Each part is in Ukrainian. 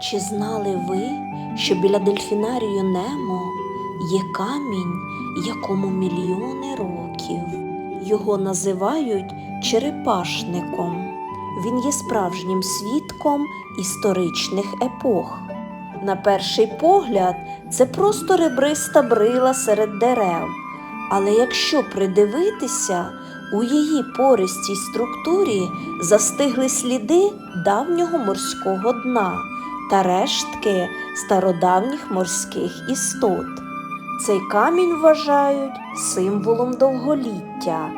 Чи знали ви, що біля дельфінарію Немо є камінь, якому мільйони років? Його називають черепашником. Він є справжнім свідком історичних епох. На перший погляд, це просто ребриста брила серед дерев. Але якщо придивитися, у її пористій структурі застигли сліди давнього морського дна та рештки стародавніх морських істот. Цей камінь вважають символом довголіття.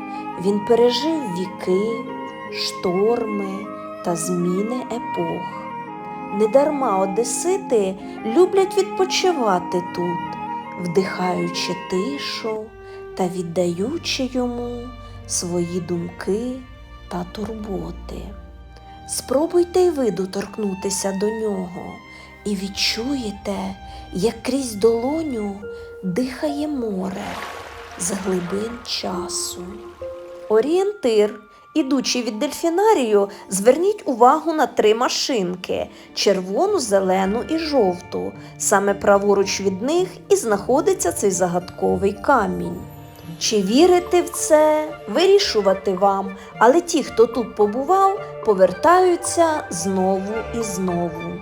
Він пережив віки, шторми та зміни епох. Недарма одесити люблять відпочивати тут, вдихаючи тишу та віддаючи йому свої думки та турботи. Спробуйте й ви доторкнутися до нього і відчуєте, як крізь долоню дихає море з глибин часу. Орієнтир. Ідучи від дельфінарію, зверніть увагу на три машинки червону, зелену і жовту. Саме праворуч від них і знаходиться цей загадковий камінь. Чи вірите в це, вирішувати вам, але ті, хто тут побував, повертаються знову і знову.